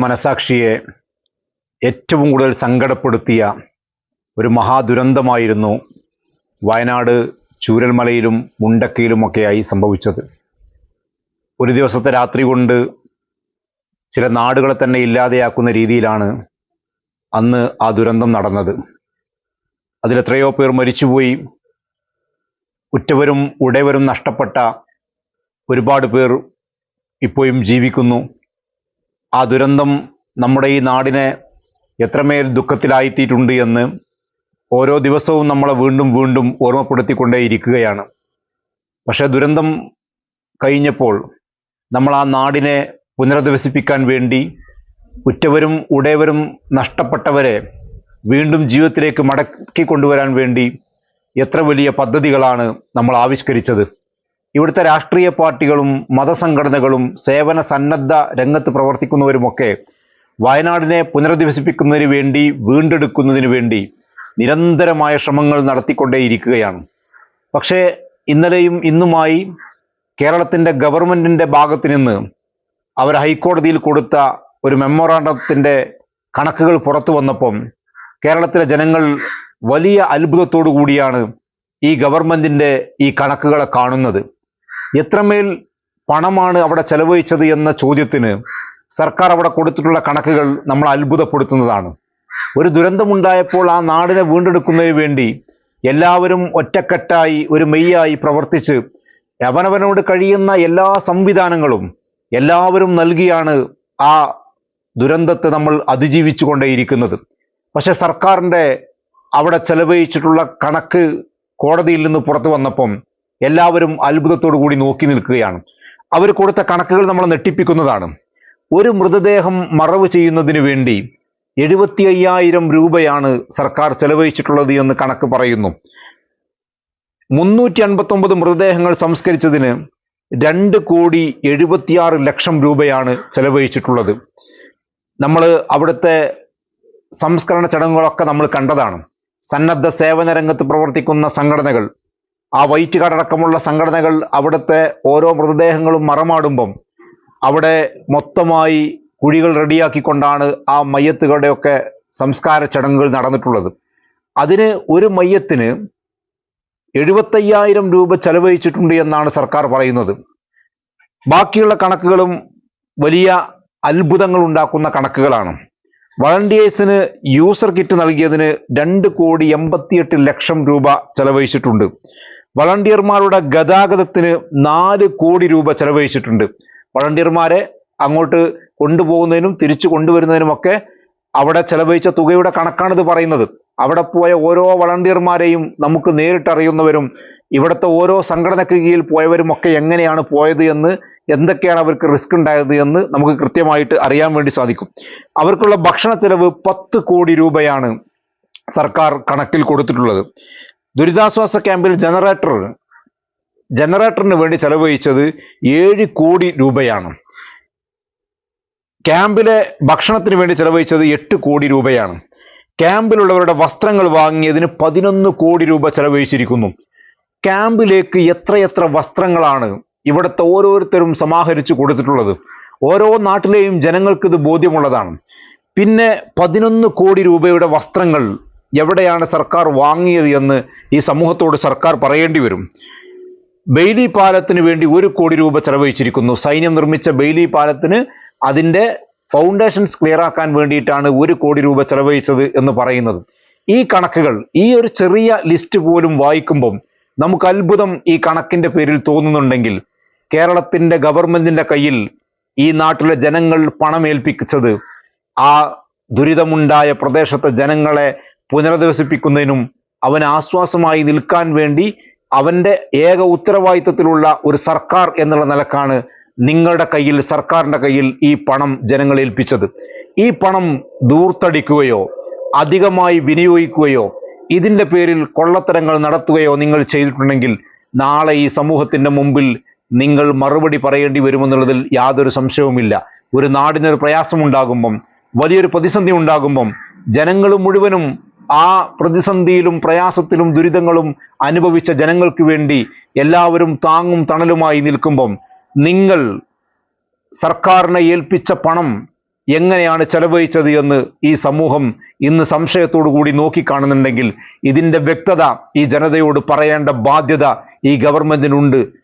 മനസാക്ഷിയെ ഏറ്റവും കൂടുതൽ സങ്കടപ്പെടുത്തിയ ഒരു മഹാദുരന്തമായിരുന്നു വയനാട് ചൂരൽമലയിലും മുണ്ടക്കയിലുമൊക്കെയായി സംഭവിച്ചത്. ഒരു ദിവസത്തെ രാത്രി കൊണ്ട് ചില നാടുകളെ തന്നെ ഇല്ലാതെയാക്കുന്ന രീതിയിലാണ് അന്ന് ആ ദുരന്തം നടന്നത്. അതിലെത്രയോ പേർ മരിച്ചുപോയി. ഉറ്റവരും ഉടയവരും നഷ്ടപ്പെട്ട ഒരുപാട് പേർ ഇപ്പോഴും ജീവിക്കുന്നു. ആ ദുരന്തം നമ്മുടെ ഈ നാടിനെ എത്രമേൽ ദുഃഖത്തിലായിത്തീട്ടുണ്ട് എന്ന് ഓരോ ദിവസവും നമ്മളെ വീണ്ടും വീണ്ടും ഓർമ്മപ്പെടുത്തിക്കൊണ്ടേയിരിക്കുകയാണ്. പക്ഷേ ദുരന്തം കഴിഞ്ഞപ്പോൾ നമ്മൾ ആ നാടിനെ പുനരധിവസിപ്പിക്കാൻ വേണ്ടി ഉറ്റവരും ഉടയവരും നഷ്ടപ്പെട്ടവരെ വീണ്ടും ജീവിതത്തിലേക്ക് മടക്കി കൊണ്ടുവരാൻ വേണ്ടി എത്ര വലിയ പദ്ധതികളാണ് നമ്മൾ ആവിഷ്കരിച്ചത്. ഇവിടുത്തെ രാഷ്ട്രീയ പാർട്ടികളും മതസംഘടനകളും സേവന സന്നദ്ധ രംഗത്ത് പ്രവർത്തിക്കുന്നവരുമൊക്കെ വയനാടിനെ പുനരധിവസിപ്പിക്കുന്നതിന് വേണ്ടി വീണ്ടെടുക്കുന്നതിന് വേണ്ടി നിരന്തരമായ ശ്രമങ്ങൾ നടത്തിക്കൊണ്ടേയിരിക്കുകയാണ്. പക്ഷേ ഇന്നലെയും ഇന്നുമായി കേരളത്തിന്റെ ഗവൺമെന്റിന്റെ ഭാഗത്ത് നിന്ന് അവർ ഹൈക്കോടതിയിൽ കൊടുത്ത ഒരു മെമ്മോറാണ്ടത്തിന്റെ കണക്കുകൾ പുറത്തു വന്നപ്പം കേരളത്തിലെ ജനങ്ങൾ വലിയ അത്ഭുതത്തോടു കൂടിയാണ് ഈ ഗവൺമെന്റിന്റെ ഈ കണക്കുകളെ കാണുന്നത്. എത്രമേൽ പണമാണ് അവിടെ ചെലവഴിച്ചത് എന്ന ചോദ്യത്തിന് സർക്കാർ അവിടെ കൊടുത്തിട്ടുള്ള കണക്കുകൾ നമ്മൾ അത്ഭുതപ്പെടുത്തുന്നതാണ്. ഒരു ദുരന്തമുണ്ടായപ്പോൾ ആ നാടിനെ വീണ്ടെടുക്കുന്നതിന് വേണ്ടി എല്ലാവരും ഒറ്റക്കെട്ടായി ഒരു മെയ്യായി പ്രവർത്തിച്ച് അവനവനോട് കഴിയുന്ന എല്ലാ സംവിധാനങ്ങളും എല്ലാവരും നൽകിയാണ് ആ ദുരന്തത്തെ നമ്മൾ അതിജീവിച്ചു കൊണ്ടേയിരിക്കുന്നത് പക്ഷെ സർക്കാരിന്റെ അവിടെ ചെലവഴിച്ചിട്ടുള്ള കണക്ക് കോടതിയിൽ നിന്ന് പുറത്തു വന്നപ്പം എല്ലാവരും അത്ഭുതത്തോടു കൂടി നോക്കി നിൽക്കുകയാണ്. അവർ കൊടുത്ത കണക്കുകൾ നമ്മളെ നെട്ടിപ്പിക്കുന്നതാണ് ഒരു മൃതദേഹം മറവ് ചെയ്യുന്നതിന് വേണ്ടി എഴുപത്തി അയ്യായിരം രൂപയാണ് സർക്കാർ ചെലവഴിച്ചിട്ടുള്ളത് എന്ന് കണക്ക് പറയുന്നു. മുന്നൂറ്റി അൻപത്തൊമ്പത് മൃതദേഹങ്ങൾ സംസ്കരിച്ചതിന് രണ്ട് കോടി എഴുപത്തിയാറ് ലക്ഷം രൂപയാണ് ചെലവഴിച്ചിട്ടുള്ളത്. നമ്മൾ അവിടുത്തെ സംസ്കരണ ചടങ്ങുകളൊക്കെ നമ്മൾ കണ്ടതാണ്. സന്നദ്ധ സേവന രംഗത്ത് പ്രവർത്തിക്കുന്ന സംഘടനകൾ ആ വൈറ്റ് കാർഡ് അടക്കമുള്ള സംഘടനകൾ അവിടുത്തെ ഓരോ മൃതദേഹങ്ങളും മറമാടുമ്പം അവിടെ മൊത്തമായി കുഴികൾ റെഡിയാക്കിക്കൊണ്ടാണ് ആ മയ്യത്തുകളുടെയൊക്കെ സംസ്കാര ചടങ്ങുകൾ നടന്നിട്ടുള്ളത്. അതിന് ഒരു മയ്യത്തിന് എഴുപത്തയ്യായിരം രൂപ ചെലവഴിച്ചിട്ടുണ്ട് എന്നാണ് സർക്കാർ പറയുന്നത്. ബാക്കിയുള്ള കണക്കുകളും വലിയ അത്ഭുതങ്ങൾ ഉണ്ടാക്കുന്ന കണക്കുകളാണ്. വളണ്ടിയേഴ്സിന് യൂസർ കിറ്റ് നൽകിയതിന് രണ്ട് കോടി എൺപത്തിയെട്ട് ലക്ഷം രൂപ ചെലവഴിച്ചിട്ടുണ്ട്. വളണ്ടിയർമാരുടെ ഗതാഗതത്തിന് നാല് കോടി രൂപ ചെലവഴിച്ചിട്ടുണ്ട്. വളണ്ടിയർമാരെ അങ്ങോട്ട് കൊണ്ടുപോകുന്നതിനും തിരിച്ചു കൊണ്ടുവരുന്നതിനുമൊക്കെ അവിടെ ചെലവഴിച്ച തുകയുടെ കണക്കാണിത് പറയുന്നത്. അവിടെ പോയ ഓരോ വളണ്ടിയർമാരെയും നമുക്ക് നേരിട്ടറിയുന്നവരും ഇവിടുത്തെ ഓരോ സംഘടനയ്ക്ക് കീഴിൽ പോയവരും ഒക്കെ എങ്ങനെയാണ് പോയത് എന്ന് എന്തൊക്കെയാണ് അവർക്ക് റിസ്ക് ഉണ്ടായത് എന്ന് നമുക്ക് കൃത്യമായിട്ട് അറിയാൻ വേണ്ടി സാധിക്കും. അവർക്കുള്ള ഭക്ഷണ ചെലവ് പത്ത് കോടി രൂപയാണ് സർക്കാർ കണക്കിൽ കൊടുത്തിട്ടുള്ളത്. ദുരിതാശ്വാസ ക്യാമ്പിൽ ജനറേറ്റർ ജനറേറ്ററിന് വേണ്ടി ചെലവഴിച്ചത് ഏഴ് കോടി രൂപയാണ്. ക്യാമ്പിലെ ഭക്ഷണത്തിന് വേണ്ടി ചെലവഴിച്ചത് എട്ട് കോടി രൂപയാണ്. ക്യാമ്പിലുള്ളവരുടെ വസ്ത്രങ്ങൾ വാങ്ങിയതിന് പതിനൊന്ന് കോടി രൂപ ചെലവഴിച്ചിരിക്കുന്നു. ക്യാമ്പിലേക്ക് എത്രയെത്ര വസ്ത്രങ്ങളാണ് ഇവിടുത്തെ ഓരോരുത്തരും സമാഹരിച്ചു കൊടുത്തിട്ടുള്ളത്. ഓരോ നാട്ടിലെയും ജനങ്ങൾക്ക് ഇത് ബോധ്യമുള്ളതാണ്. പിന്നെ പതിനൊന്ന് കോടി രൂപയുടെ വസ്ത്രങ്ങൾ എവിടെയാണ് സർക്കാർ വാങ്ങിയത് എന്ന് ഈ സമൂഹത്തോട് സർക്കാർ പറയേണ്ടി വരും. ബെയ്ലി പാലത്തിന് വേണ്ടി ഒരു കോടി രൂപ ചെലവഴിച്ചിരിക്കുന്നു. സൈന്യം നിർമ്മിച്ച ബെയ്ലി പാലത്തിന് അതിന്റെ ഫൗണ്ടേഷൻസ് ക്ലിയർ ആക്കാൻ വേണ്ടിയിട്ടാണ് ഒരു കോടി രൂപ ചെലവഴിച്ചത് എന്ന് പറയുന്നത്. ഈ കണക്കുകൾ ഈ ഒരു ചെറിയ ലിസ്റ്റ് പോലും വായിക്കുമ്പം നമുക്ക് അത്ഭുതം ഈ കണക്കിന്റെ പേരിൽ തോന്നുന്നുണ്ടെങ്കിൽ കേരളത്തിന്റെ ഗവൺമെന്റിന്റെ കയ്യിൽ ഈ നാട്ടിലെ ജനങ്ങൾ പണമേൽപ്പിച്ചത് ആ ദുരിതമുണ്ടായ പ്രദേശത്തെ ജനങ്ങളെ പുനരധിവസിപ്പിക്കുന്നതിനും അവൻ ആശ്വാസമായി നിൽക്കാൻ വേണ്ടി അവന്റെ ഏക ഉത്തരവാദിത്വത്തിലുള്ള ഒരു സർക്കാർ എന്നുള്ള നിലക്കാണ് നിങ്ങളുടെ കയ്യിൽ സർക്കാരിന്റെ കയ്യിൽ ഈ പണം ജനങ്ങൾ ഏൽപ്പിച്ചത്. ഈ പണം ദൂർത്തടിക്കുകയോ അധികമായി വിനിയോഗിക്കുകയോ ഇതിന്റെ പേരിൽ കൊള്ളത്തരങ്ങൾ നടത്തുകയോ നിങ്ങൾ ചെയ്തിട്ടുണ്ടെങ്കിൽ നാളെ ഈ സമൂഹത്തിന്റെ മുമ്പിൽ നിങ്ങൾ മറുപടി പറയേണ്ടി വരുമെന്നുള്ളതിൽ യാതൊരു സംശയവുമില്ല. ഒരു നാടിനൊരു പ്രയാസമുണ്ടാകുമ്പം വലിയൊരു പ്രതിസന്ധി ഉണ്ടാകുമ്പം ജനങ്ങൾ മുഴുവനും ആ പ്രതിസന്ധിയിലും പ്രയാസത്തിലും ദുരിതങ്ങളും അനുഭവിച്ച ജനങ്ങൾക്ക് വേണ്ടി എല്ലാവരും താങ്ങും തണലുമായി നിൽക്കുമ്പം നിങ്ങൾ സർക്കാരിനെ ഏൽപ്പിച്ച പണം എങ്ങനെയാണ് ചെലവഴിച്ചത് എന്ന് ഈ സമൂഹം ഇന്ന് സംശയത്തോടു കൂടി നോക്കിക്കാണുന്നുണ്ടെങ്കിൽ ഇതിന്റെ വ്യക്തത ഈ ജനതയോട് പറയേണ്ട ബാധ്യത ഈ ഗവൺമെന്റിനുണ്ട്.